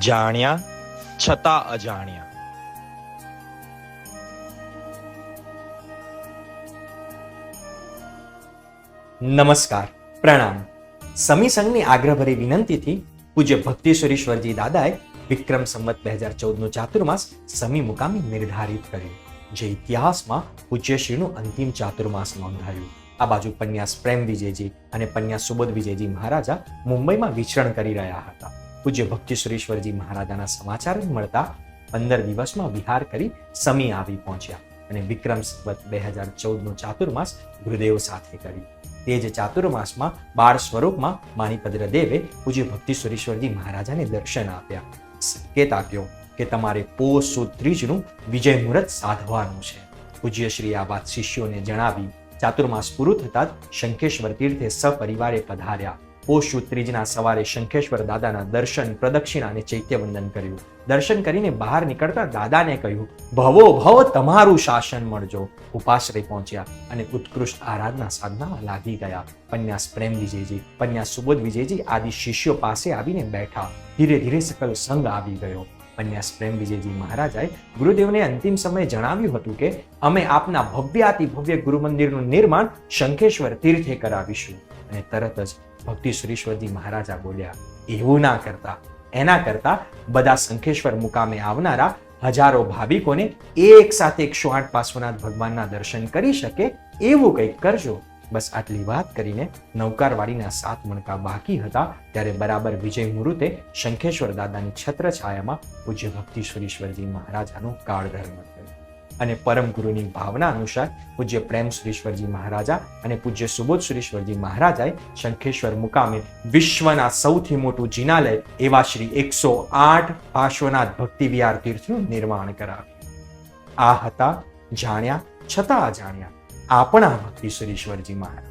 જાણ્યા છતાં અજાણ્યા. નમસ્કાર, પ્રણામ. સમી સંઘની આગ્રહભરી વિનંતીથી પૂજ્ય ભક્તિશ્વરીશ્વરજી દાદાએ વિક્રમ સંવત બે હજાર ચૌદનું ચાતુર્માસ સમી મુકામે નિર્ધારિત કર્યું. જે ઇતિહાસમાં પૂજ્યશ્રીનું અંતિમ ચાતુર્માસ નોંધાયું. આ બાજુ પન્યાસ પ્રેમ વિજયજી અને પન્યાસ સુબોધ વિજયજી મહારાજા મુંબઈમાં વિચરણ કરી રહ્યા હતા. પૂજ્ય ભક્તિશ્વરીશ્વરજી મહારાજાના સમાચાર મળતા પંદર દિવસમાં વિહાર કરી સમી આવી પહોંચ્યા અને વિક્રમ સંવત બે હજાર ચૌદનો ચાતુર્માસ ગુરુદેવ સાથે કર્યું. તે જ ચાતુર્માસમાં બાળ સ્વરૂપમાં માણીપદ્ર દેવે પૂજ્ય ભક્તિ મહારાજાને દર્શન આપ્યા. સંકેત આપ્યો કે તમારે પોષ સુદ ત્રીજનું વિજય મુહૂર્ત સાધવાનું છે. પૂજ્ય શ્રી આ વાત શિષ્યોને જણાવી, ચાતુર્માસ પૂરું થતાં જ શંખેશ્વર તીર્થે સપરિવારે પધાર્યા. પોષ ત્રીજના સવારે શંખેશ્વર દાદાના દર્શન, પ્રદક્ષિણા અને ચૈત્યવંદન કર્યું. દર્શન કરીને બહાર નીકળતા દાદાને કહ્યું, ભવો ભવ, તમારું શાસન મળજો. ઉપાશ્રય પહોંચ્યા અને ઉત્કૃષ્ટ આરાધના સાધનામાં લાગી ગયા. પન્યાસ પ્રેમ વિજયજી, પન્યાસ સુબોધ વિજયજી આદિ શિષ્યો પાસે આવીને બેઠા. ધીરે ધીરે સકલ સંગ આવી ગયો. પન્યાસ પ્રેમ વિજયજી મહારાજાએ ગુરુદેવને અંતિમ સમયે જણાવ્યું હતું કે, અમે આપના ભવ્યાતિ ભવ્ય ગુરુ મંદિરનું નિર્માણ શંખેશ્વર તીર્થે કરાવીશું. અને તરત જ ભક્તિ સુરેશ્વરજી મહારાજા બોલ્યા, એવું ના કરતા. એના કરતા બધા શંખેશ્વર મુકામે આવનારા હજારો ભાવિકોને એક સાથે એકસો આઠ પાર્શ્વનાથ ભગવાનના દર્શન કરી શકે એવું કંઈક કરજો. બસ આટલી વાત કરીને નૌકારવાડીના સાત મણકા બાકી હતા, ત્યારે બરાબર વિજય મુહૂર્તે શંખેશ્વર દાદાની છત્ર છાયામાં પૂજ્ય ભક્તિશ્વરીશ્વરજી મહારાજાનું કાળ ધર્મ થયો અને પરમ ગુરુની ભાવના અનુસાર પૂજ્ય પ્રેમ સુરેશ્વરજી મહારાજા અને પૂજ્ય સુબોધ સુરેશ્વરજી મહારાજાએ શંખેશ્વર મુકામે વિશ્વના સૌથી મોટું જિનાલય એવા શ્રી એકસો આઠ પાર્શ્વનાથ ભક્તિ વિહાર તીર્થનું નિર્માણ કરાવ્યું. આ હતા જાણ્યા છતાં અજાણ્યા આપણા ભક્તિ સુરેશ્વરજી મહારાજ.